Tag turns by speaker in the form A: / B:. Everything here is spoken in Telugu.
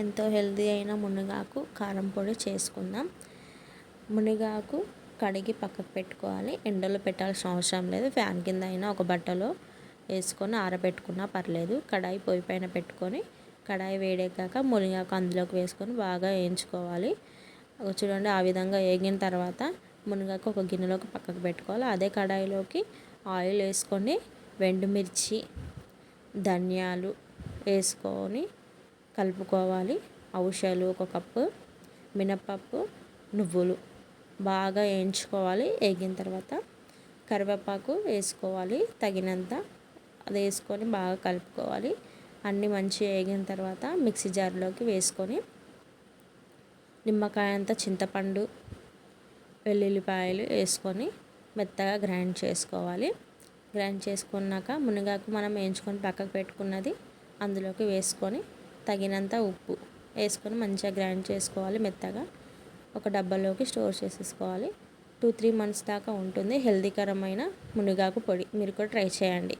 A: ఎంతో హెల్దీ అయిన మునగాకు కారం పొడి చేసుకుందాం. మునగాకు కడిగి పక్కకు పెట్టుకోవాలి. ఎండలో పెట్టాల్సిన అవసరం లేదు. ఫ్యాన్ కింద అయినా ఒక బట్టలో వేసుకొని ఆరబెట్టుకున్నా పర్లేదు. కడాయి పొయ్యి పైన పెట్టుకొని కడాయి వేడెక్కాక మునగాకు అందులోకి వేసుకొని బాగా వేయించుకోవాలి. చూడండి ఆ విధంగా వేగిన తర్వాత మునగాకు ఒక గిన్నెలోకి పక్కకు పెట్టుకోవాలి. అదే కడాయిలోకి ఆయిల్ వేసుకొని వెండుమిర్చి ధనియాలు వేసుకొని కలుపుకోవాలి. ఔషధాలు ఒక కప్పు మినప్పప్పు నువ్వులు బాగా వేయించుకోవాలి. వేగిన తర్వాత కరివేపాకు వేసుకోవాలి. తగినంత అది వేసుకొని బాగా కలుపుకోవాలి. అన్నీ మంచిగా వేగిన తర్వాత మిక్సీ జార్లోకి వేసుకొని నిమ్మకాయ అంత చింతపండు వెల్లుల్లిపాయలు వేసుకొని మెత్తగా గ్రైండ్ చేసుకోవాలి. గ్రైండ్ చేసుకున్నాక మునగాకు మనం వేయించుకొని పక్కకు పెట్టుకున్నది అందులోకి వేసుకొని తగినంత ఉప్పు వేసుకొని మంచిగా గ్రైండ్ చేసుకోవాలి మెత్తగా. ఒక డబ్బాలోకి స్టోర్ చేసేసుకోవాలి. టూ త్రీ మంత్స్ దాకా ఉంటుంది. హెల్దీకరమైన మునగాకు పొడి. మీరు కూడా ట్రై చేయండి.